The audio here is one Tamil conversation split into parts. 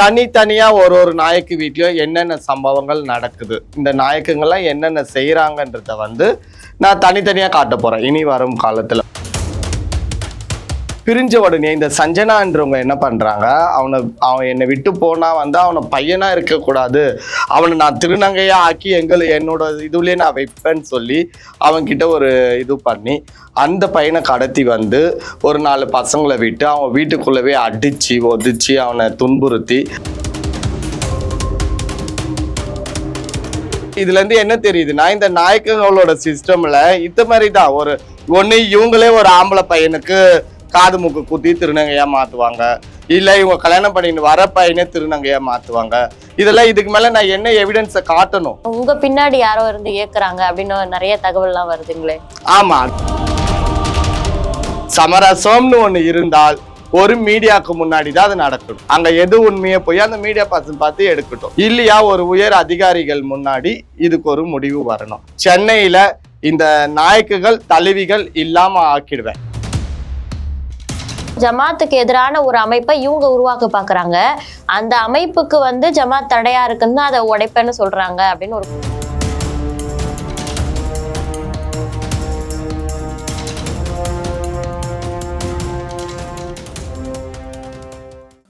தனித்தனியா ஒரு ஒரு நாயக்கு வீட்லயும் என்னென்ன சம்பவங்கள் நடக்குது? இந்த நாயக்குங்கள்லாம் என்னென்ன செய்யறாங்கன்றத வந்து நான் தனித்தனியா காட்ட போறேன். இனி வரும் காலத்துல. பிரிஞ்ச உடனே இந்த சஞ்சனான்றவங்க என்ன பண்ணுறாங்க அவனை அவன் என்னை விட்டு போனால் வந்து அவனை பையனாக இருக்கக்கூடாது. அவனை நான் திருநங்கையாக ஆக்கி எங்களை என்னோட இதுலயே நான் வைப்பேன்னு சொல்லி அவன்கிட்ட ஒரு இது பண்ணி அந்த பையனை கடத்தி வந்து ஒரு நாலு பசங்களை விட்டு அவன் வீட்டுக்குள்ளவே அடித்து ஒதிச்சு அவனை துன்புறுத்தி. இதுலேருந்து என்ன தெரியுதுன்னா இந்த நாயக்கங்களோட சிஸ்டமில் இந்த மாதிரி தான் ஒரு ஒன்று இவங்களே ஒரு ஆம்பளை பையனுக்கு காது மூக்கு குத்தி திருநங்கையா மாத்துவாங்க. இல்ல இவங்க கல்யாணம் பண்ணிட்டு வர பையனே திருநங்கையா மாத்துவாங்க. இதெல்லாம் இதுக்கு மேல நான் என்ன எவிடன்ஸை காட்டணும்? உங்க பின்னாடி யாரோ இருந்து இயக்குறாங்க அப்படின்னு நிறைய தகவல்லாம் வருதுங்களே. ஆமா. சமரசம்னு ஒண்ணு இருந்தால் ஒரு மீடியாக்கு முன்னாடி தான் அது நடக்கணும். அங்க எது உண்மையை போய் அந்த மீடியா பர்சன் பார்த்து எடுக்கட்டும். இல்லையா ஒரு உயர் அதிகாரிகள் முன்னாடி இதுக்கு ஒரு முடிவு வரணும். சென்னையில இந்த நாயக்குகள் தலைவிகள் இல்லாம ஆக்கிடுவேன். ஜமாத்துக்கு எதிரான ஒரு அமைப்பை இவங்க உருவாக்க பாக்குறாங்க அந்த அமைப்புக்கு வந்து ஜமாத் தடையா இருக்குன்னு அதை உடைப்பேன்னு சொல்றாங்க அப்படின்னு ஒரு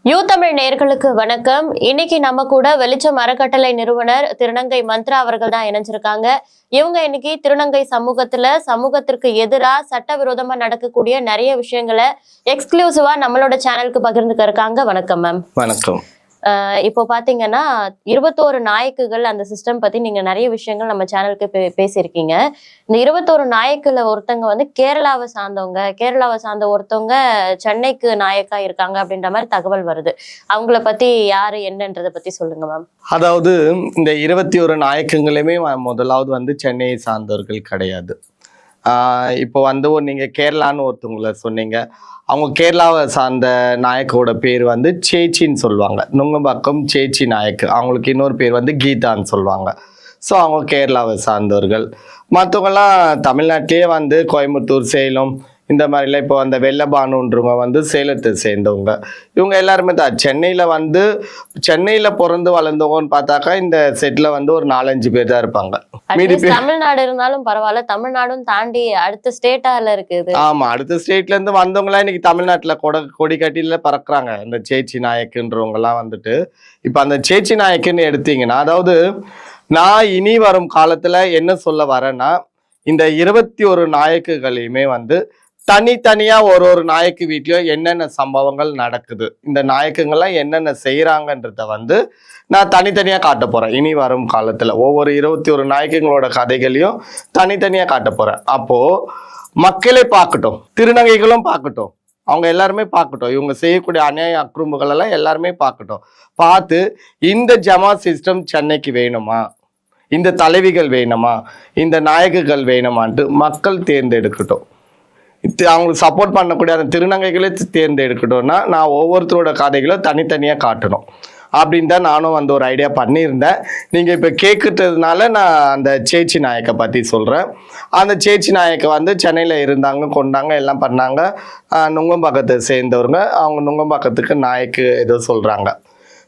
யூ தமிழ் நேர்களுக்கு வணக்கம். இன்னைக்கு நம்ம கூட வெளிச்சம் அறக்கட்டளை நிறுவனர் திருநங்கை மந்த்ரா அவர்கள் தான் இணைஞ்சிருக்காங்க. இவங்க இன்னைக்கு திருநங்கை சமூகத்துல சமூகத்திற்கு எதிரா சட்டவிரோதமா நடக்கக்கூடிய நிறைய விஷயங்களை எக்ஸ்க்ளூசிவா நம்மளோட சேனலுக்கு பகிர்ந்துக்க இருக்காங்க. வணக்கம் மேம் வணக்கம். இப்போ பாத்தீங்கன்னா இருபத்தோரு நாயக்குகள் அந்த சிஸ்டம் பத்தி நீங்க நிறைய விஷயங்கள் நம்ம சேனலுக்கு பே- பேசியிருக்கீங்க. இந்த இருபத்தோரு நாயக்கில் ஒருத்தவங்க வந்து கேரளாவை சார்ந்தவங்க கேரளாவை சார்ந்த ஒருத்தவங்க சென்னைக்கு நாயக்கா இருக்காங்க அப்படின்ற மாதிரி தகவல் வருது. அவங்கள பத்தி யாரு என்னன்றதை பத்தி சொல்லுங்க மேம் அதாவது இந்த இருபத்தி ஒரு நாயக்கங்களுமே முதலாவது வந்து சென்னையை சார்ந்தவர்கள் கிடையாது. இப்போ வந்து நீங்கள் கேரளான்னு ஒருத்தவங்கள சொன்னீங்க. அவங்க கேரளாவை சார்ந்த நாயக்கோட பேர் வந்து சேச்சின்னு சொல்லுவாங்க. நுங்கம்பாக்கம் சேச்சி நாயக்கு. அவங்களுக்கு இன்னொரு பேர் வந்து கீதான்னு சொல்லுவாங்க. ஸோ அவங்க கேரளாவை சார்ந்தவர்கள். மற்றவங்கெல்லாம் தமிழ்நாட்டிலேயே வந்து கோயம்புத்தூர் சேலம் இந்த மாதிரிலாம் இப்போ அந்த வெள்ளபானுன்றவங்க வந்து சேலத்தை சேர்ந்தவங்க. இவங்க எல்லாருமே தான். சென்னையில் வந்து சென்னையில் பிறந்து வளர்ந்தவங்கன்னு பார்த்தாக்கா இந்த செட்டில் வந்து ஒரு நாலஞ்சு பேர் தான் இருப்பாங்க. தமிழ்நாடு இருந்தாலும் பரவாயில்ல. தமிழ்நாடும் தாண்டி அடுத்த ஸ்டேட்டால இருக்குது. ஆமா அடுத்த ஸ்டேட்ல இருந்து வந்தவங்கலாம் இன்னைக்கு தமிழ்நாட்டுல கொட கொடி கட்டில பறக்குறாங்க. இந்த சேச்சி நாயக்குன்றவங்க எல்லாம் வந்துட்டு. இப்ப அந்த சேச்சி நாயக்குன்னு எடுத்தீங்கன்னா அதாவது நான் இனி வரும் காலத்துல என்ன சொல்ல வரேன்னா இந்த இருபத்தி ஒரு நாயக்குகளையுமே வந்து தனித்தனியா ஒரு ஒரு நாயக்கு வீட்லயும் என்னென்ன சம்பவங்கள் நடக்குது? இந்த நாயக்குங்கள்லாம் என்னென்ன செய்யறாங்கன்றத வந்து நான் தனித்தனியா காட்ட போறேன். இனி வரும் காலத்துல ஒவ்வொரு இருபத்தி ஒரு நாயக்குங்களோட கதைகளையும் தனித்தனியா காட்ட போறேன். அப்போ மக்களே பார்க்கட்டும் திருநங்கைகளும் பார்க்கட்டும் அவங்க எல்லாருமே பார்க்கட்டும் இவங்க செய்யக்கூடிய அநியாய அக்ரூம்புகள் எல்லாம் எல்லாருமே பார்க்கட்டும். பார்த்து இந்த ஜமா சிஸ்டம் சென்னைக்கு வேணுமா? இந்த தலைவிகள் வேணுமா? இந்த நாயகர்கள் வேணுமான்ட்டு மக்கள் தேர்ந்தெடுக்கட்டும். அவங்களுக்கு சப்போர்ட் பண்ணக்கூடிய அந்த திருநங்கைகளே தேர்ந்தெடுக்கணும்னா நான் ஒவ்வொருத்தரோட கதைகளும் தனித்தனியாக காட்டணும். அப்படின்னு தான் நானும் வந்து ஒரு ஐடியா பண்ணியிருந்தேன். நீங்கள் இப்போ கேட்குறதுனால நான் அந்த சேச்சி நாயக்கை பற்றி சொல்கிறேன் அந்த சேச்சி நாயக்கை வந்து சென்னையில் இருந்தாங்க கொண்டாங்க எல்லாம் பண்ணாங்க. நுங்கம்பாக்கத்தை சேர்ந்தவருங்க. அவங்க நுங்கம்பாக்கத்துக்கு நாயக்கு ஏதோ சொல்கிறாங்க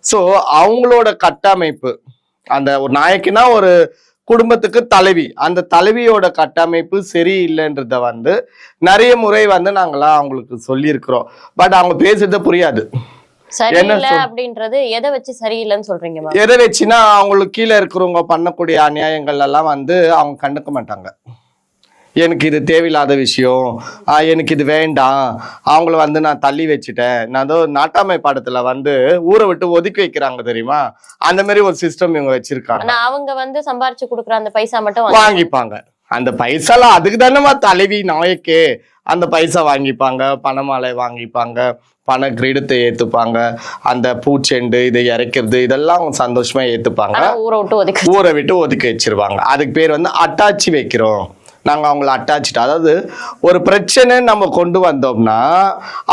ஸோ அவங்களோட கட்டமைப்பு அந்த ஒரு நாயக்குன்னா ஒரு குடும்பத்துக்கு தலைவி. அந்த தலைவியோட கட்டமைப்பு சரியில்லைன்றத வந்து நிறைய முறை வந்து நாங்களாம் அவங்களுக்கு சொல்லியிருக்கிறோம். பட் அவங்க பேசுறது புரியாது. சரியில்லை அப்படின்றது எதை வச்சு சரியில்லைன்னு சொல்றீங்க எதை வச்சுன்னா அவங்களுக்கு கீழே இருக்கிறவங்க பண்ணக்கூடிய அநியாயங்கள் எல்லாம் வந்து அவங்க கண்டுக்க மாட்டாங்க. எனக்கு இது தேவையில்லாத விஷயம். எனக்கு இது வேண்டாம். அவங்கள வந்து நான் தள்ளி வச்சுட்டேன். நான் ஏதோ நாட்டாமை பாடத்துல வந்து ஊரை விட்டு ஒதுக்கி வைக்கிறாங்க தெரியுமா? அந்த மாதிரி ஒரு சிஸ்டம் இவங்க வச்சிருக்காங்க. அவங்க வந்து சம்பாரிச்சு கொடுக்குற அந்த பைசா மட்டும் வாங்கி- வாங்கிப்பாங்க. அந்த பைசாலாம் அதுக்கு தானேமா தலைவி நாயக்கே. அந்த பைசா வாங்கிப்பாங்க பணமாலை வாங்கிப்பாங்க பண கிரீடத்தை ஏத்துப்பாங்க அந்த பூச்செண்டு இதை இறைக்கிறது இதெல்லாம் அவங்க சந்தோஷமா ஏத்துப்பாங்க. ஊரை விட்டு ஒதுக்கி ஊரை விட்டு ஒதுக்கி வச்சிருவாங்க. அதுக்கு பேர் வந்து அட்டாச்சி வைக்கிறோம். நாங்கள் அவங்கள அட்டாச்சிட்டு அதாவது ஒரு பிரச்சனை நம்ம கொண்டு வந்தோம்னா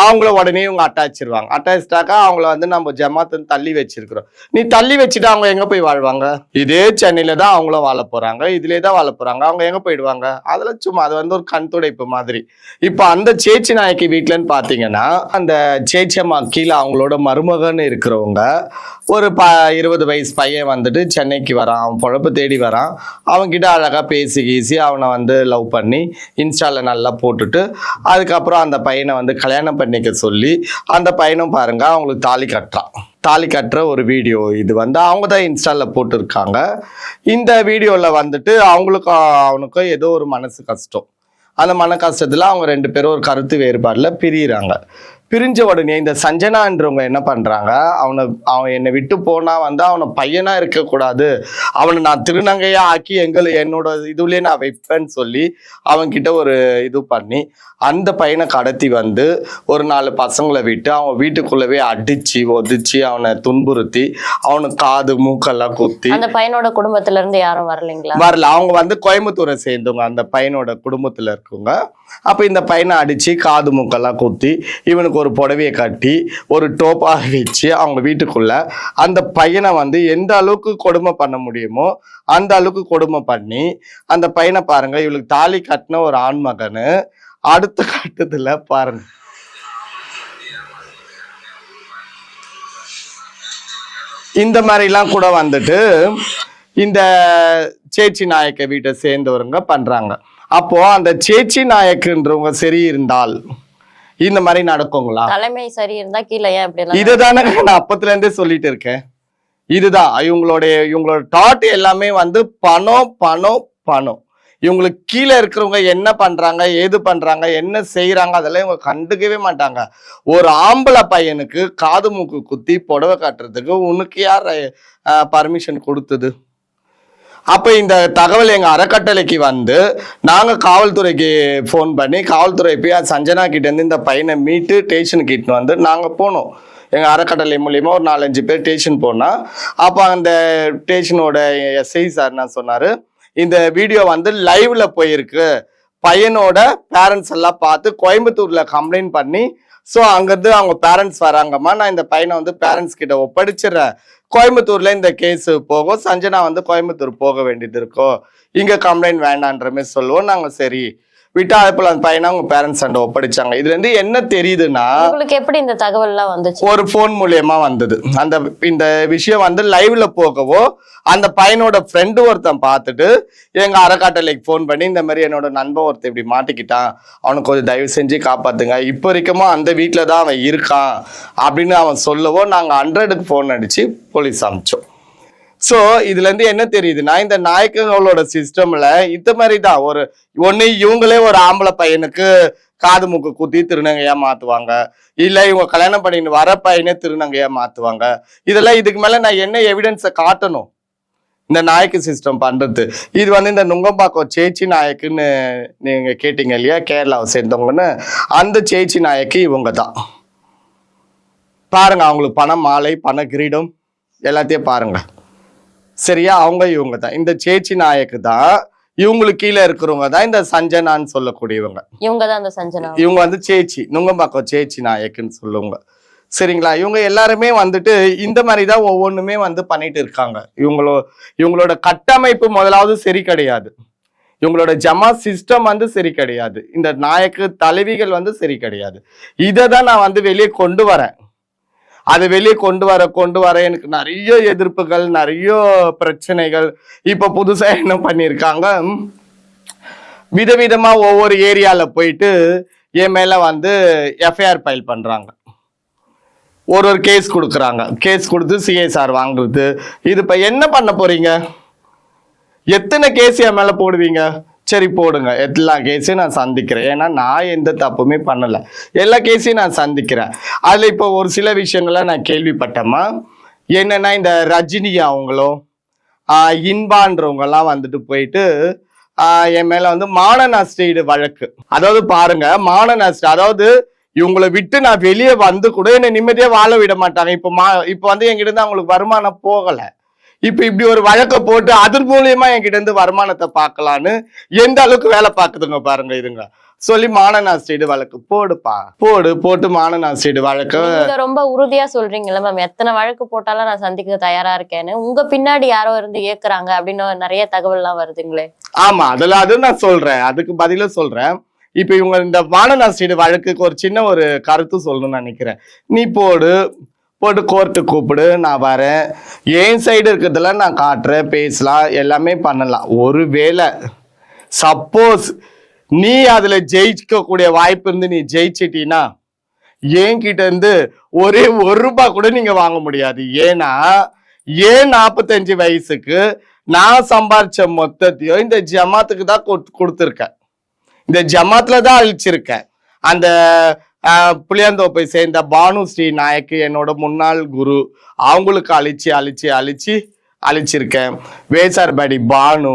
அவங்கள உடனே இவங்க அட்டாச்சிருவாங்க அட்டாச்சிட்டாக்கா அவங்கள வந்து நம்ம ஜமாத்து தள்ளி வச்சிருக்கிறோம். நீ தள்ளி வச்சுட்டு அவங்க எங்கே போய் வாழ்வாங்க? இதே சென்னையில் தான் அவங்களும் வாழ போகிறாங்க இதுலயே தான் வாழ போகிறாங்க அவங்க எங்கே போயிடுவாங்க? அதில் சும்மா அது வந்து ஒரு கண் துடைப்பு மாதிரி. இப்போ அந்த சேச்சி நாயக்கி வீட்டிலன்னு பார்த்தீங்கன்னா அந்த சேச்சியம்மா கீழே அவங்களோட மருமகன் இருக்கிறவங்க ஒரு ப இருபது வயசு பையன் வந்துட்டு சென்னைக்கு வரான். அவன் பொழப்பு தேடி வரான். அவன்கிட்ட அழகாக பேசி கீசி அவனை வந்து லவ் பண்ணி இன்ஸ்டால நல்லா போட்டுட்டு அதுக்கப்புறம் அந்த பையனை வந்து கல்யாணம் பண்ணிக்க சொல்லி அந்த பையனும் பாருங்க அவங்களுக்கு தாலி கட்டுறான் தாலி கட்டுற ஒரு வீடியோ இது வந்து அவங்க தான் இன்ஸ்டாவில் போட்டிருக்காங்க. இந்த வீடியோவில் வந்துட்டு அவங்களுக்கும் அவனுக்கும் ஏதோ ஒரு மனசு கஷ்டம். அந்த மன கஷ்டத்தில் அவங்க ரெண்டு பேரும் ஒரு கருத்து வேறுபாடில் பிரியிறாங்க. பிரிஞ்ச உடனே இந்த சஞ்சனான்றவங்க என்ன பண்றாங்க? அவனை அவன் என்னை விட்டு போனா வந்து அவனை பையனா இருக்கக்கூடாது. அவனை நான் திருநங்கையா ஆக்கி எங்கள் என்னோட இதுலயே நான் வைப்பேன்னு சொல்லி அவன்கிட்ட ஒரு இது பண்ணி அந்த பையனை கடத்தி வந்து ஒரு நாலு பசங்களை விட்டு அவன் வீட்டுக்குள்ளவே அடிச்சு ஒதிச்சு அவனை துன்புறுத்தி அவனுக்கு காது மூக்கெல்லாம் குத்தி அந்த பையனோட குடும்பத்துல இருந்து யாரும் வரலைங்களா? வரல. அவங்க வந்து கோயம்புத்தூரை சேர்ந்தவங்க. அந்த பையனோட குடும்பத்துல இருக்கவங்க. அப்போ இந்த பையனை அடித்து காது மூக்கெல்லாம் குத்தி இவனுக்கு ஒரு புடவையை கட்டி ஒரு டோப்பாக வச்சு அவங்க வீட்டுக்குள்ள அந்த பையனை வந்து எந்த அளவுக்கு கொடுமை பண்ண முடியுமோ அந்த அளவுக்கு கொடுமை பண்ணி அந்த பையனை பாருங்க இவளுக்கு தாலி கட்டின ஒரு ஆண்மகனு அடுத்த கட்டத்தில் பாருங்க. இந்த மாதிரிலாம் கூட வந்துட்டு இந்த சேச்சி நாயக்க வீட்டை சேர்ந்தவருங்க பண்ணுறாங்க அப்போ அந்த சேச்சி நாயக்குன்றவங்க சரி இருந்தால் இந்த மாதிரி நடக்குங்களா? தலைமை சரி இருந்தா கீழே ஏன் எல்லாம் இதுதானே நான் அப்பத்துல இருந்தே சொல்லிட்டு இருக்கேன். இதுதான். இவங்களுடைய இவங்களோட டாட் எல்லாமே வந்து பணம் பணம் பணம். இவங்களுக்கு கீழே இருக்கிறவங்க என்ன பண்றாங்க ஏது பண்றாங்க என்ன செய்யறாங்க அதெல்லாம் இவங்க கண்டுக்கவே மாட்டாங்க. ஒரு ஆம்பளை பையனுக்கு காது மூக்கு குத்தி புடவை காட்டுறதுக்கு உனக்கு யார் பர்மிஷன் கொடுத்தது? அப்போ இந்த தகவல் எங்கள் அறக்கட்டளைக்கு வந்து நாங்கள் காவல்துறைக்கு ஃபோன் பண்ணி காவல்துறை போய் அது சஞ்சனா கிட்டேருந்து இந்த பையனை மீட்டு ஸ்டேஷனுக்கு இட்டுன்னு வந்து நாங்கள் போனோம். எங்கள் அறக்கட்டளை மூலிமா ஒரு நாலஞ்சு பேர் ஸ்டேஷன் போனால் அப்போ அந்த ஸ்டேஷனோட எஸ்ஐ சார் என்ன சொன்னார் இந்த வீடியோ வந்து லைவ்ல போயிருக்கு. பையனோட பேரண்ட்ஸ் எல்லாம் பார்த்து கோயம்புத்தூரில் கம்ப்ளைண்ட் பண்ணி ஸோ அங்கேருந்து அவங்க பேரண்ட்ஸ் வராங்கம்மா நான் இந்த பையனை வந்து பேரண்ட்ஸ் கிட்ட ஒப்படைச்சிடுறேன். கோயம்புத்தூர்ல இந்த கேஸ் போகும். சஞ்சனா வந்து கோயம்புத்தூர் போக வேண்டியது இருக்கும். இங்க கம்ப்ளைண்ட் வேண்டான்ற மாதிரி சொல்லுவோம். நாங்க சரி விட்டா அதே போல அந்த பையனை அவங்க பேரண்ட்ஸ் அண்ட ஒப்படைச்சாங்க. இதுல இருந்து என்ன தெரியுதுன்னா உங்களுக்கு எப்படி இந்த தகவல் எல்லாம் வந்துச்சு? ஒரு ஃபோன் மூலியமா வந்தது. அந்த இந்த விஷயம் வந்து லைவ்ல போகவோ அந்த பையனோட ஃப்ரெண்டு ஒருத்தன் பார்த்துட்டு எங்க அறக்காட்டலைக்கு ஃபோன் பண்ணி இந்த மாதிரி என்னோட நண்பன் ஒருத்தன் இப்படி மாட்டிக்கிட்டான். அவனுக்கு கொஞ்சம் தயவு செஞ்சு காப்பாத்துங்க. இப்போ வரைக்குமோ அந்த வீட்டில் தான் அவன் இருக்கான் அப்படின்னு அவன் சொல்லவோ நாங்கள் ஹண்ட்ரடுக்கு ஃபோன் அடிச்சு போலீஸ் அனுப்பிச்சோம். ஸோ இதுல இருந்து என்ன தெரியுதுன்னா இந்த நாயக்கங்களோட சிஸ்டம்ல இந்த மாதிரி தான். ஒரு ஒன்னு இவங்களே ஒரு ஆம்பளை பையனுக்கு காது மூக்கு குத்தி திருநங்கையா மாத்துவாங்க. இல்ல இவங்க கல்யாணம் பண்ணின்னு வர பையனே திருநங்கையா மாத்துவாங்க. இதெல்லாம் இதுக்கு மேல நான் என்ன எவிடன்ஸை காட்டணும்? இந்த நாயக்கு சிஸ்டம் பண்றது. இது வந்து இந்த நுங்கம்பாக்கம் சேச்சி நாயக்குன்னு நீங்க கேட்டீங்க இல்லையா? கேரளாவை சேர்ந்தவங்கன்னு. அந்த சேச்சி நாயக்கு இவங்க தான். பாருங்க அவங்களுக்கு பண மாலை பண கிரீடம் எல்லாத்தையும் பாருங்க. சரியா? அவங்க இவங்க தான் இந்த சேச்சி நாயக்கு தான் இவங்களுக்கு கீழே இருக்கிறவங்க தான் இந்த சஞ்சனான்னு சொல்லக்கூடியவங்க. இவங்க தான் அந்த சஞ்சனா. இவங்க வந்து சேச்சி நுங்கம்பாக்கம் சேச்சி நாயக்குன்னு சொல்லுவாங்க. சரிங்களா? இவங்க எல்லாருமே வந்துட்டு இந்த மாதிரி தான் ஒவ்வொன்றுமே வந்து பண்ணிட்டு இருக்காங்க. இவங்களோ இவங்களோட கட்டமைப்பு முதலாவது சரி கிடையாது. இவங்களோட ஜமா சிஸ்டம் வந்து சரி கிடையாது. இந்த நாயக்கு தலைவிகள் வந்து சரி கிடையாது. இதை தான் நான் வந்து வெளியே கொண்டு வரேன். அதை வெளியே கொண்டு வர கொண்டு வர எனக்கு நிறைய எதிர்ப்புகள் நிறைய பிரச்சனைகள். இப்ப புதுசா என்ன பண்ணியிருக்காங்க விதவிதமா ஒவ்வொரு ஏரியால போயிட்டு என் மேல வந்து எஃப்ஐஆர் ஃபைல் பண்றாங்க. ஒரு ஒரு கேஸ் கொடுக்குறாங்க. கேஸ் கொடுத்து சிஎஸ்ஆர் வாங்குறது. இது இப்ப என்ன பண்ண போறீங்க? எத்தனை கேஸ் என் மேல போடுவீங்க? சரி போடுங்க. எல்லா கேஸையும் நான் சந்திக்கிறேன். ஏன்னா நான் எந்த தப்புமே பண்ணலை. எல்லா கேஸையும் நான் சந்திக்கிறேன். அதில் இப்போ ஒரு சில விஷயங்களை நான் கேள்விப்பட்டேம்மா. என்னென்னா இந்த ரஜினி அவங்களும் இன்பான்றவங்கெல்லாம் வந்துட்டு போயிட்டு என் மேலே வந்து மான நஷ்டீடு வழக்கு. அதாவது பாருங்க மான நஷ்டம் அதாவது இவங்களை விட்டு நான் வெளியே வந்து கூட என்னை நிம்மதியாக வாழ விட மாட்டாங்க. இப்போ மா இப்போ வந்து என்கிட்ட இருந்து அவங்களுக்கு வருமானம் போகலை. இப்ப இப்படி ஒரு வழக்க போட்டு அதன் மூலியமா என்கிட்ட இருந்து வருமானத்தை பார்க்கலான்னு எந்த அளவுக்கு வேலை பார்க்குதுங்க பாருங்க இதுங்க சொல்லி மானநாஸ்டீடு வழக்கு போடுப்பா. போடு போட்டு மானநாஸ்டீடு வழக்க. நீங்க ரொம்ப உறுதியா சொல்றீங்கல்ல மேம் எத்தனை வழக்கு போட்டாலும் நான் சந்திக்க தயாரா இருக்கேன்னு. உங்க பின்னாடி யாரோ இருந்து ஏக்குறாங்க அப்படின்னு நிறைய தகவல் எல்லாம் வருதுங்களே. ஆமா அதுல அது நான் சொல்றேன். அதுக்கு பதில சொல்றேன். இப்ப இவங்க இந்த மானநாஸ்டீடு வழக்குக்கு ஒரு சின்ன ஒரு கருத்து சொல்லணும்னு நினைக்கிறேன். நீ போடு போட்டு கோர்ட்டு கூப்பிடு நான் வரேன். என் சைடு இருக்கிறதெல்லாம் நான் காட்டுறேன் பேசலாம் எல்லாமே பண்ணலாம். ஒரு வேளை சப்போஸ் நீ அதில் ஜெயிக்கக்கூடிய வாய்ப்பு இருந்து நீ ஜெயிச்சிட்டீன்னா என்கிட்ட இருந்து ஒரே ஒரு ரூபாய் கூட நீங்கள் வாங்க முடியாது. ஏன்னா ஏன் நாற்பத்தஞ்சு வயசுக்கு நான் சம்பாரிச்ச மொத்தத்தையும் இந்த ஜமாத்துக்கு தான் கொடுத்துருக்கேன். இந்த ஜமாத்தில் தான் அழிச்சிருக்கேன். அந்த புளியாந்தோப்பை சேர்ந்த பானு ஸ்ரீ நாயக்கு என்னோட முன்னாள் குரு அவங்களுக்கு அழிச்சு அழிச்சு அழிச்சு அழிச்சிருக்கேன். வேசார்பாடி பானு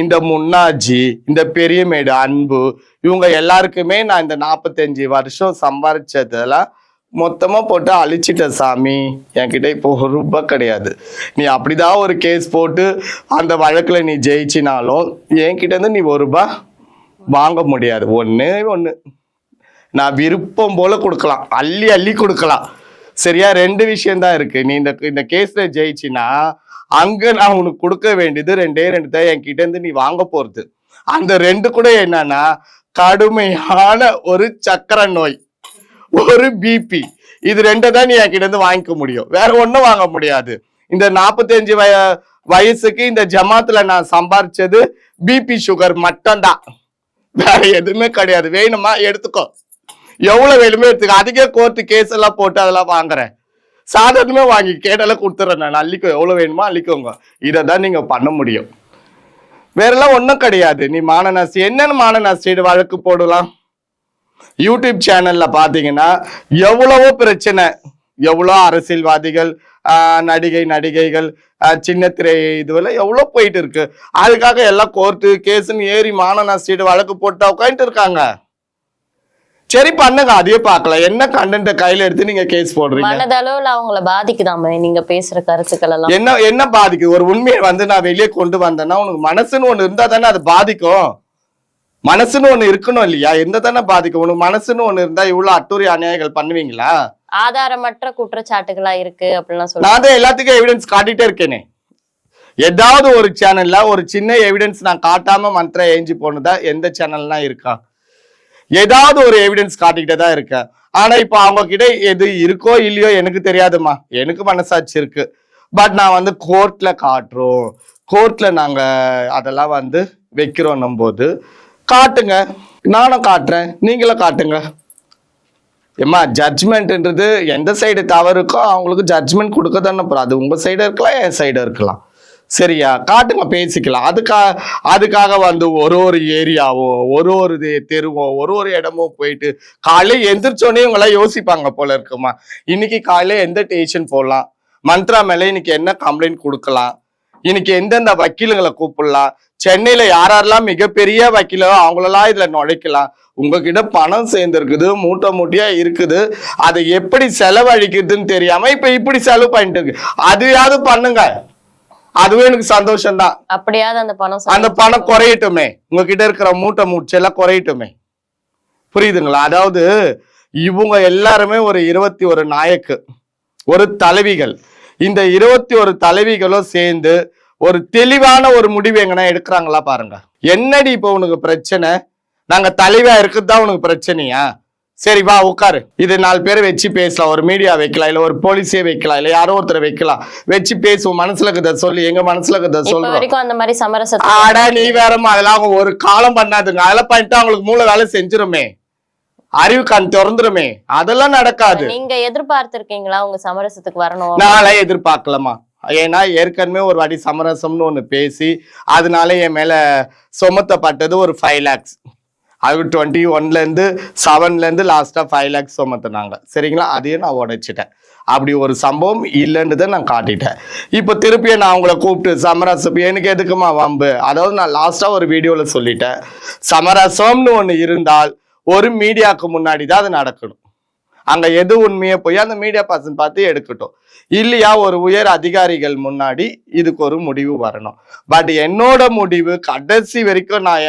இந்த முன்னாஜி இந்த பெரியமேடு அன்பு இவங்க எல்லாருக்குமே நான் இந்த நாற்பத்தஞ்சு வருஷம் சம்பாரிச்சதெல்லாம் மொத்தமா போட்டு அழிச்சிட்ட சாமி. என்கிட்ட இப்போ ஒரு ரூபாய் கிடையாது. நீ அப்படிதான் ஒரு கேஸ் போட்டு அந்த வழக்குல நீ ஜெயிச்சினாலும் என்கிட்ட இருந்து நீ ஒரு ரூபாய் வாங்க முடியாது. ஒன்று ஒன்று நான் விருப்பம் போல கொடுக்கலாம். அள்ளி அள்ளி கொடுக்கலாம். சரியா? ரெண்டு விஷயம்தான் இருக்குது இருக்கு. நீ இந்த இந்த கேஸ்ல ஜெயிச்சின்னா அங்க நான் உனக்கு கொடுக்க வேண்டியது ரெண்டே ரெண்டு தான் என்கிட்ட இருந்து நீ வாங்க போறது. அந்த ரெண்டு கூட என்னன்னா கடுமையான ஒரு சக்கரை நோய் ஒரு பிபி இது ரெண்டை தான் நீ என்கிட்ட இருந்து வாங்கிக்க முடியும். வேற ஒன்றும் வாங்க முடியாது. இந்த நாற்பத்தஞ்சு வய வயசுக்கு இந்த ஜமாத்துல நான் சம்பாரிச்சது பிபி சுகர் மட்டும்தான். வேற எதுவுமே கிடையாது. வேணுமா? எடுத்துக்கோ. எவ்வளவு வேணுமோ எடுத்துக்கோ? அதுக்கே கோர்ட்டு கேஸ் எல்லாம் போட்டு அதெல்லாம் வாங்குறேன். சாதாரணமே வாங்கி கேட்டால கொடுத்துறேன் நான். அள்ளிக்கோ எவ்வளவு வேணுமோ அள்ளிக்கோங்க. இதை தான் நீங்க பண்ண முடியும். வேறெல்லாம் ஒண்ணும் கிடையாது. நீ மானநாசி என்னென்ன மானநாசிடு வழக்கு போடலாம்? யூடியூப் சேனல்ல பாத்தீங்கன்னா எவ்வளவோ பிரச்சனை. எவ்வளோ அரசியல்வாதிகள் நடிகை நடிகைகள் சின்ன திரை இதுவெல்லாம் எவ்வளோ போயிட்டு இருக்கு. அதுக்காக எல்லாம் கோர்ட்டு கேஸுன்னு ஏறி மானநாசிடு வழக்கு போட்டு உட்காந்துட்டு இருக்காங்க. சரி பண்ணுங்க அதையே பார்க்கலாம் என்ன கண்டென்ட் கையில எடுத்து நீங்க கேஸ் போடுறீங்க? மனதளவுல அவங்கள பாதிக்குதாமே நீங்க பேசுற கருத்துக்கள் எல்லாம்? என்ன என்ன பாதிக்குது ஒரு உண்மையை வந்து நான் வெளியே கொண்டு வந்தேன்னா உனக்கு மனசுன்னு ஒண்ணு இருந்தா தானே அது பாதிக்கும். மனசுன்னு ஒண்ணு இருக்கணும் இல்லையா? எந்த தானே பாதிக்கும். உனக்கு மனசுன்னு ஒண்ணு இருந்தா இவ்வளவு அட்டூரி அநியாயங்கள் பண்ணுவீங்களா? ஆதாரமற்ற குற்றச்சாட்டுகளா இருக்கு அப்படிலாம் சொல்லுவாங்க நான் தான் எல்லாத்துக்கும் எவிடன்ஸ் காட்டிட்டே இருக்கேனே. ஏதாவது ஒரு சேனல்ல ஒரு சின்ன எவிடன்ஸ் நான் காட்டாம மந்த்ரா ஏஞ்சி போனதா எந்த சேனல்னா இருக்கா? ஏதாவது ஒரு எவிடன்ஸ் காட்டிக்கிட்டே தான் இருக்கேன் ஆனா இப்போ அவங்க கிட்ட எது இருக்கோ இல்லையோ எனக்கு தெரியாதுமா எனக்கு மனசாட்சி இருக்கு. பட் நான் வந்து கோர்ட்ல காட்டுறோம். கோர்ட்ல நாங்க அதெல்லாம் வந்து வைக்கிறோம் போது காட்டுங்க. நானும் காட்டுறேன். நீங்களும் காட்டுங்க. ஏம்மா ஜட்ஜ்மெண்ட்ன்றது எந்த சைடு தவறுக்கோ அவங்களுக்கு ஜட்ஜ்மெண்ட் கொடுக்க தானே போகிறோம் அது உங்கள் சைடு இருக்கலாம் என் சைடு இருக்கலாம். சரியா? காட்டுங்க பேசிக்கலாம். அதுக்காக அதுக்காக வந்து ஒரு ஒரு ஏரியாவோ ஒரு ஒரு இது- தெருவோ ஒரு ஒரு இடமோ போயிட்டு காலையில் எந்திரிச்சோடனே இவங்களாம் யோசிப்பாங்க போல இருக்குமா. இன்னைக்கு காலையில் எந்த டேஷன் போடலாம்? மந்த்ரா மேலே இன்னைக்கு என்ன கம்ப்ளைண்ட் கொடுக்கலாம்? இன்னைக்கு எந்தெந்த வக்கீலுங்களை கூப்பிடலாம்? சென்னையில யாரெல்லாம் மிகப்பெரிய வக்கீலோ அவங்களெல்லாம் இதுல நுழைக்கலாம். உங்ககிட்ட பணம் சேர்ந்துருக்குது மூட்டை மூட்டையா இருக்குது. அதை எப்படி செலவழிக்குதுன்னு தெரியாம இப்ப இப்படி செலவு பண்ணிட்டு இருக்கு. அதையாவது பண்ணுங்க. அதுவே எனக்கு சந்தோஷம் தான் அப்படியாவது அந்த பணம் அந்த பணம் குறையட்டுமே. உங்ககிட்ட இருக்கிற மூட்டை மூச்செல்லாம் குறையட்டுமே. புரியுதுங்களா? அதாவது இவங்க எல்லாருமே ஒரு இருபத்தி ஒரு நாயக்கு ஒரு தலைவிகள். இந்த இருபத்தி ஒரு தலைவிகளும் சேர்ந்து ஒரு தெளிவான ஒரு முடிவு எங்கன்னா எடுக்கிறாங்களா பாருங்க. என்னடி இப்போ உனக்கு பிரச்சனை? நாங்க தலைவா இருக்குது தான் உனக்கு பிரச்சனையா? சரி வா உட்காரு. இது நாலு பேரை வச்சு பேசலாம். ஒரு மீடியா வைக்கலாம் இல்ல ஒரு போலீஸே வைக்கலாம் இல்ல யாரோ ஒருத்தரை வைக்கலாம். வச்சு பேசுவோம். மனசுல இருக்கிறத சொல்லி எங்க மனசுல இருக்கிறத சொல்றோம். அந்த மாதிரி சமரசத்தை ஆடா நீ வேறம்மா அதெல்லாம் அவங்க ஒரு காலம் பண்ணாதுங்க. அதெல்லாம் பண்ணிட்டு அவங்களுக்கு மூளை வேலை செஞ்சிருமே. அறிவு கண் திறந்துருமே. அதெல்லாம் நடக்காது. நீங்க எதிர்பார்த்திருக்கீங்களா உங்க சமரசத்துக்கு வரணும்? நாளே எதிர்பார்க்கலாமா ஏன்னா ஏற்கனவே ஒரு வாட்டி சமரசம்னு ஒண்ணு பேசி அதனால என் மேல சுமத்தப்பட்டது ஒரு ஃபைவ் லேக்ஸ் அது டுவெண்ட்டி ஒன்லேருந்து செவன்லேருந்து லாஸ்ட்டாக ஃபைவ் லேக்ஸ் சுமத்துனாங்க. சரிங்களா? அதையும் நான் உடைச்சிட்டேன். அப்படி ஒரு சம்பவம் இல்லைன்றதை நான் காட்டிட்டேன். இப்போ திருப்பியும் நான் அவங்கள கூப்பிட்டு சமரசம் எனக்கு எதுக்குமா வம்பு? அதாவது நான் லாஸ்ட்டாக ஒரு வீடியோவில் சொல்லிட்டேன். சமரசம்னு ஒன்று இருந்தால் ஒரு மீடியாவுக்கு முன்னாடி தான் அது நடக்கணும். அங்க எது உண்மையே போய் அந்த மீடியா பர்சன் பார்த்து எடுக்கட்டும். இல்லையா ஒரு உயர் அதிகாரிகள் முன்னாடி இதுக்கு ஒரு முடிவு வரணும். பட் என்னோட முடிவு கடைசி வரைக்கும் நான்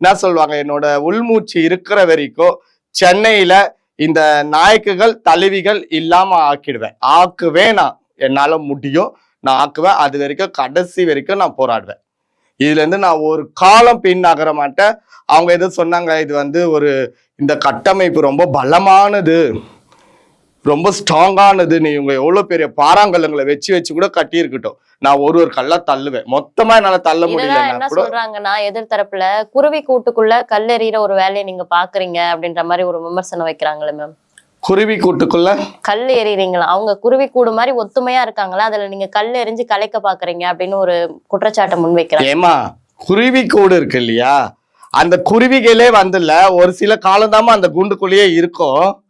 என்ன சொல்லுவாங்க என்னோட உள்மூச்சு இருக்கிற வரைக்கும் சென்னையில இந்த நாயக்குகள் தழுவிகள் இல்லாம ஆக்கிடுவேன். ஆக்குவேன் நான். என்னால முடியும். நான் ஆக்குவேன். அது வரைக்கும் கடைசி வரைக்கும் நான் போராடுவேன். இதுல இருந்து நான் ஒரு காலம் பின் நகர மாட்டேன். அவங்க எதுவும் சொன்னாங்க இது வந்து ஒரு இந்த கட்டமைப்பு ரொம்ப பலமானது. ரொம்ப ஸ்ட்ராங்கானது. நீ இவங்க எவ்வளவு பெரிய பாறாங்கல்லுங்களை வச்சு வச்சு கூட கட்டி இருக்கட்டும் நான் ஒரு ஒரு கல்லா தள்ளுவேன். மொத்தமா என்னால தள்ள முடியலன்னா என்ன சொல்றாங்கன்னா எதிர்த்தரப்புல குருவி கூட்டுக்குள்ள கல்லெறிகிற ஒரு வேலையை நீங்க பாக்குறீங்க அப்படின்ற மாதிரி ஒரு விமர்சனம் வைக்கிறாங்களே மேம் குருவி கூட்டுக்குள்ள? கல் எறிறீங்களா அவங்க குருவி கூடு மாதிரி ஒத்துமையா இருக்காங்களா? அதுல நீங்க கல் எறிஞ்சு கலைக்க பாக்குறீங்க அப்படின்னு ஒரு குற்றச்சாட்டை முன்வைக்கிறாங்க. ஏமா குருவி கூடு இருக்கு இல்லையா? அந்த குருவிகளே வந்துல ஒரு சில காலந்தாம அந்த கூண்டுக்குள்ளேயே இருக்கும்.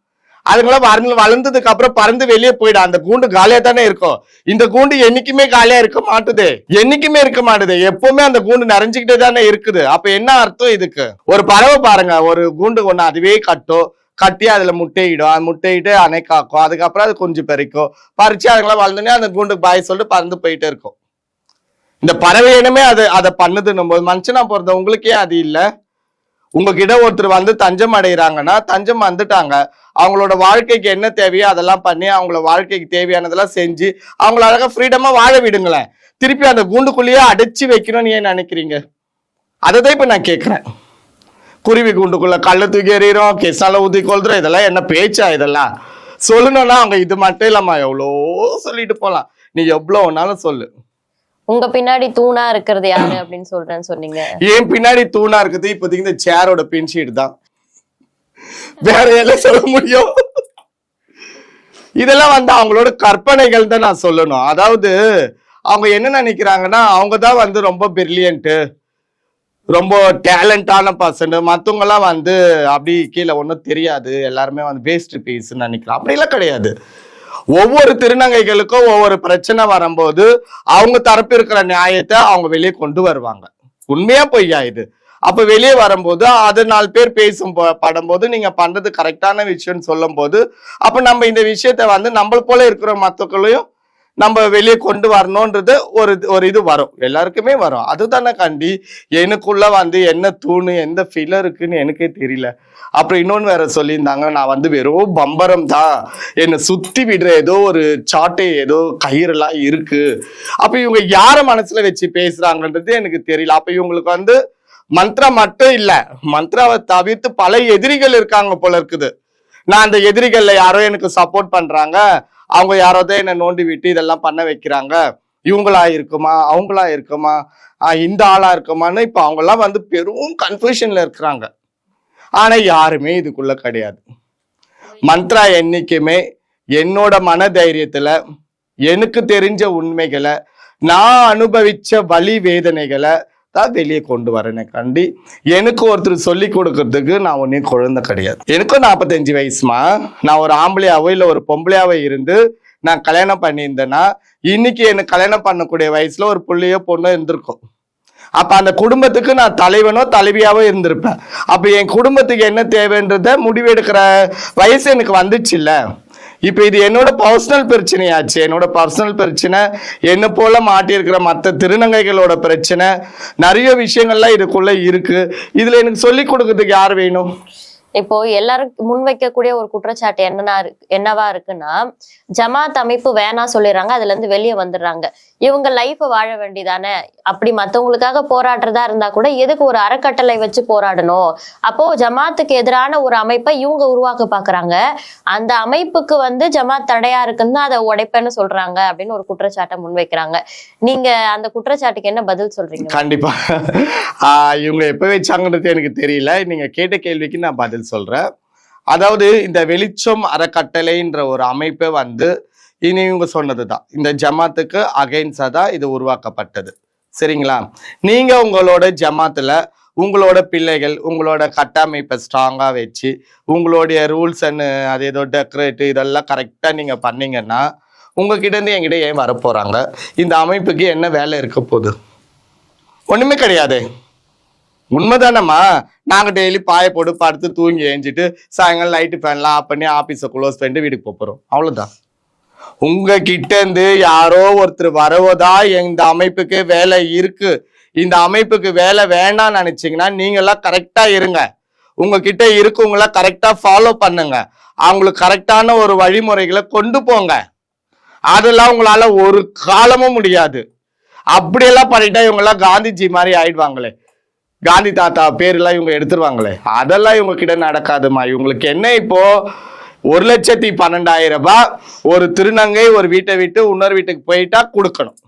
அதுங்களாம் வளர்ந்து வளர்ந்ததுக்கு அப்புறம் பறந்து வெளியே போயிடும். அந்த கூண்டு காலியா தானே இருக்கும். இந்த கூண்டு என்னைக்குமே காலியா இருக்க மாட்டுது. என்னைக்குமே இருக்க மாட்டுது. எப்பவுமே அந்த கூண்டு நிறைஞ்சுக்கிட்டே தானே இருக்குது. அப்ப என்ன அர்த்தம் இதுக்கு? ஒரு பறவை பாருங்க. ஒரு கூண்டு ஒண்ணு அதுவே கட்டும். கட்டி அதுல முட்டையிடும். அது முட்டையிட்டு அணை காக்கும் அதுக்கப்புறம் அது குஞ்சு பறிக்கும். பறிச்சு அதுங்களாம் வளர்ந்தோடனே அந்த கூண்டுக்கு பாய் சொல்லிட்டு பறந்து போயிட்டே இருக்கும். இந்த பறவை இனமே அது அதை பண்ணுதுன்னும் போது மனுஷனா பிறந்த உங்களுக்கே அது இல்லை. உங்ககிட்ட ஒருத்தர் வந்து தஞ்சம் அடைகிறாங்கன்னா தஞ்சம் வந்துட்டாங்க. அவங்களோட வாழ்க்கைக்கு என்ன தேவையோ அதெல்லாம் பண்ணி அவங்களோட வாழ்க்கைக்கு தேவையானதெல்லாம் செஞ்சு அவங்கள அழகா ஃப்ரீடமா வாழ விடுங்களேன். திருப்பி அந்த கூண்டுக்குள்ளேயே அடைச்சு வைக்கணும்னு ஏன் நினைக்கிறீங்க? அதை தான் இப்ப நான் கேட்கிறேன் குருவி கூண்டுக்குள்ள கள்ள தூக்கி எறிகிறோம் கெசால ஊத்தி கொள்றோம் இதெல்லாம் என்ன பேச்சா இதெல்லாம்? சொல்லணும்னா அவங்க இது மட்டும் இல்லாம எவ்வளோ சொல்லிட்டு போகலாம் நீ எவ்வளோ வேணாலும் சொல்லு. உங்க பின்னாடி தூணா இருக்கிறது யாரு அப்படின்னு சொல்றேன்னு சொன்னீங்க. ஏன் பின்னாடி தூணா இருக்குது இப்போதைக்கு இந்த சேரோட பின்ஷீட் தான். வேற எல்லாம் சொல்ல முடியும்? இதெல்லாம் வந்து அவங்களோட கற்பனைகள் தான் நான் சொல்லணும். அதாவது அவங்க என்ன நினைக்கிறாங்கன்னா அவங்க தான் வந்து ரொம்ப பிரில்லியன்ட்டு ரொம்ப டேலண்டான பர்சன் மற்றவங்கலாம் வந்து அப்படி கீழே ஒன்றும் தெரியாது. எல்லாருமே வந்து வேஸ்ட் பீஸ்ன்னு நினைக்கிறோம் அப்படிலாம் கிடையாது. ஒவ்வொரு திருநங்கைகளுக்கும் ஒவ்வொரு பிரச்சனை வரும்போது அவங்க தரப்பு இருக்கிற நியாயத்தை அவங்க வெளியே கொண்டு வருவாங்க. உண்மையா பொய்யா இது? அப்ப வெளியே வரும்போது அது நாலு பேர் பேசும் படும்போது நீங்க பண்றது கரெக்டான விஷயம்னு சொல்லும் போது அப்ப நம்ம இந்த விஷயத்த வந்து நம்மள போல இருக்கிற மத்தக்களையும் நம்ம வெளியே கொண்டு வரணும்ன்றது ஒரு ஒரு இது வரும். எல்லாருக்குமே வரும். அதுதானே காண்டி எனக்குள்ள வந்து என்ன தூணு எந்த ஃபிலர் இருக்குன்னு எனக்கே தெரியல. அப்புறம் இன்னொன்று வேற சொல்லியிருந்தாங்க நான் வந்து வெறும் பம்பரம் தான். என்னை சுத்தி விடுற ஏதோ ஒரு சாட்டை ஏதோ கயிறெல்லாம் இருக்கு. அப்ப இவங்க யார மனசுல வச்சு பேசுறாங்கன்றது எனக்கு தெரியல. அப்ப இவங்களுக்கு வந்து மந்த்ரா மட்டும் இல்ல மந்த்ராவை தவிர்த்து பல எதிரிகள் இருக்காங்க போல இருக்குது. நான் அந்த எதிரிகள்ல யாரோ எனக்கு சப்போர்ட் பண்றாங்க. அவங்க யாராவது என்னை நோண்டி விட்டு இதெல்லாம் பண்ண வைக்கிறாங்க. இவங்களா இருக்குமா? அவங்களா இருக்குமா? இந்த ஆளா இருக்குமான்னு இப்போ அவங்கெல்லாம் வந்து பெரும் கன்ஃபியூஷன்ல இருக்கிறாங்க. ஆனா யாருமே இதுக்குள்ள கிடையாது. மந்த்ரா என்னைக்குமே என்னோட மன தைரியத்துல எனக்கு தெரிஞ்ச உண்மைகளை நான் அனுபவிச்ச வழி வேதனைகளை தான் வெளியே கொண்டு வரேனே கண்டி. எனக்கு ஒருத்தர் சொல்லி கொடுக்கறதுக்கு நான் ஒன்றும் குழந்தை கிடையாது. எனக்கும் நாற்பத்தஞ்சு வயசுமா? நான் ஒரு ஆம்பளையாவோ இல்லை ஒரு பொம்பளையாவோ இருந்து நான் கல்யாணம் பண்ணியிருந்தேன்னா இன்னைக்கு எனக்கு கல்யாணம் பண்ணக்கூடிய வயசுல ஒரு பிள்ளையோ பொண்ணோ இருந்திருக்கும். அப்ப அந்த குடும்பத்துக்கு நான் தலைவனோ தலைவியாவோ இருந்திருப்பேன். அப்ப என் குடும்பத்துக்கு என்ன தேவைன்றத முடிவெடுக்கிற வயசு எனக்கு வந்துச்சு இல்லை இப்போ இது என்னோட பர்சனல் பிரச்சனையாச்சு. என்னோட பர்சனல் பிரச்சனை என்ன போல மாட்டியிருக்கிற மற்ற திருநங்கைகளோட பிரச்சனை நிறைய விஷயங்கள்லாம் இதுக்குள்ள இருக்கு. இதுல எனக்கு சொல்லி கொடுக்கறதுக்கு யார் வேணும்? இப்போ எல்லாரும் முன்வைக்கக்கூடிய ஒரு குற்றச்சாட்டு என்னன்னா இருக்கு என்னவா இருக்குன்னா ஜமாத் அமைப்பு வேணாம் சொல்லிடுறாங்க அதுல இருந்து வெளியே வந்துடுறாங்க. இவங்க லைஃப்பை வாழ வேண்டியதானே? அப்படி மத்தவங்களுக்காக போராடுறதா இருந்தா கூட எதுக்கு ஒரு அறக்கட்டளை வச்சு போராடணும்? அப்போ ஜமாத்துக்கு எதிரான ஒரு அமைப்பை இவங்க உருவாக்க பாக்குறாங்க. அந்த அமைப்புக்கு வந்து ஜமாத் தடையா இருக்குன்னு அதை உடைப்பேன்னு சொல்றாங்க அப்படின்னு ஒரு குற்றச்சாட்டை முன்வைக்கிறாங்க. நீங்க அந்த குற்றச்சாட்டுக்கு என்ன பதில் சொல்றீங்க? கண்டிப்பா. ஆஹ் இவங்க எப்ப வச்சாங்கன்றது எனக்கு தெரியல. நீங்க கேட்ட கேள்விக்கு நான் பதில் சொல்றேன். அதாவது இந்த வெளிச்சம் அறக்கட்டளைன்ற ஒரு அமைப்பை வந்து இனி இவங்க சொன்னதுதான். இந்த ஜமாத்துக்கு அகைன்ஸ்டாக தான் இது உருவாக்கப்பட்டது. சரிங்களா? நீங்கள் உங்களோட ஜமாத்தில் உங்களோட பிள்ளைகள் உங்களோட கட்டமைப்பை ஸ்ட்ராங்காக வச்சு உங்களுடைய ரூல்ஸ் அண்ட் அது ஏதோ டெக்கரேட்டு இதெல்லாம் கரெக்டாக நீங்கள் பண்ணீங்கன்னா உங்ககிட்டருந்து என்கிட்ட ஏன் வரப்போகிறாங்க இந்த அமைப்புக்கு என்ன வேலை இருக்க போகுது? ஒன்றுமே கிடையாது. உண்மைதானம்மா? நாங்கள் டெய்லி பாய போட்டு படுத்து தூங்கி ஏஞ்சிட்டு சாயங்காலம் லைட்டு ஃபேன்லாம் ஆஃப் பண்ணி ஆஃபீஸை க்ளோஸ் பண்ணிட்டு வீட்டுக்கு போகிறோம் அவ்வளோதான் அவ்வளவுதான் உங்க கிட்ட இருந்து யாரோ ஒருத்தர் வரவதா இந்த அமைப்புக்கு வேலை இருக்கு. இந்த அமைப்புக்கு வேலை வேண்டாம் நினைச்சீங்கன்னா நீங்க எல்லாம் கரெக்டா இருங்க. உங்ககிட்ட இருக்கவங்கள கரெக்டா ஃபாலோ பண்ணுங்க. அவங்களுக்கு கரெக்டான ஒரு வழிமுறைகளை கொண்டு போங்க. அதெல்லாம் உங்களால ஒரு காலமும் முடியாது. அப்படியெல்லாம் பண்ணிட்டா இவங்கெல்லாம் காந்திஜி மாதிரி ஆயிடுவாங்களே. காந்தி தாத்தா பேரெல்லாம் இவங்க எடுத்துருவாங்களே. அதெல்லாம் இவங்க கிட்ட நடக்காதுமா இவங்களுக்கு என்ன இப்போ ஒரு லட்சத்தி பன்னெண்டாயிரம் ரூபாய் ஒரு திருநங்கை ஒரு வீட்டை விட்டு இன்னொரு வீட்டுக்கு போயிட்டா கொடுக்கணும்.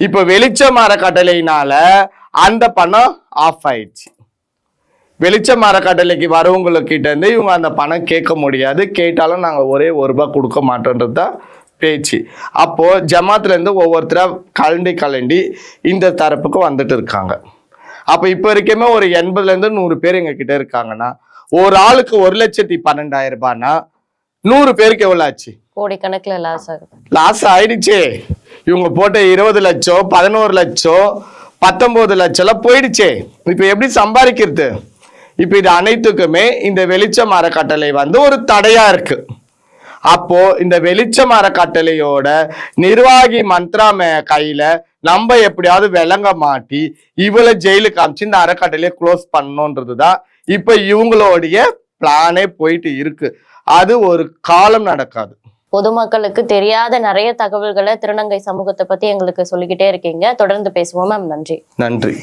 இப்போ வெளிச்சம் அறக்கட்டளையினால அந்த பணம் ஆஃப் ஆயிடுச்சு. வெளிச்சம் அறக்கட்டளைக்கு வரவங்கக்கிட்ட இருந்து இவங்க அந்த பணம் கேட்க முடியாது. கேட்டாலும் நாங்கள் ஒரே ஒரு ரூபாய் கொடுக்க மாட்டோன்றது தான் பேச்சு. அப்போ ஜமாத்துல இருந்து ஒவ்வொருத்தரா கலண்டி கலண்டி இந்த தரப்புக்கு வந்துட்டு இருக்காங்க. அப்போ இப்போ வரைக்குமே ஒரு எண்பதுல இருந்து நூறு பேர் எங்ககிட்ட இருக்காங்கன்னா ஒரு ஆளுக்கு ஒரு லட்சத்தி பன்னெண்டாயிரம் ரூபாய்னா நூறு பேருக்கு எவ்வளோ ஆச்சு? கோடிக்கணக்குல லாஸ் ஆகுது. லாஸ் ஆயிடுச்சே. இவங்க போட்ட இருபது லட்சம் பதினோரு லட்சம் பத்தொன்பது லட்சம்லாம் போயிடுச்சே. இப்போ எப்படி சம்பாதிக்கிறது? இப்போ இது அனைத்துக்குமே இந்த வெளிச்சம் அறக்கட்டளை வந்து ஒரு தடையா இருக்கு. அப்போ இந்த வெளிச்சம் அறக்கட்டளையோட நிர்வாகி மந்த்ரா மே கையில நம்ம எப்படியாவது விளங்க மாட்டி இவளை ஜெயிலுக்கு அமிச்சு இந்த அறக்கட்டளையை க்ளோஸ் பண்ணணுன்றது தான் இப்போ இவங்களுடைய பிளானே போயிட்டு இருக்கு. அது ஒரு காலம் நடக்காது. பொதுமக்களுக்கு தெரியாத நிறைய தகவல்களை திருநங்கை சமூகத்தை பத்தி எங்களுக்கு சொல்லிக்கிட்டே இருக்கீங்க. தொடர்ந்து பேசுவோம் மேம். நன்றி. நன்றி.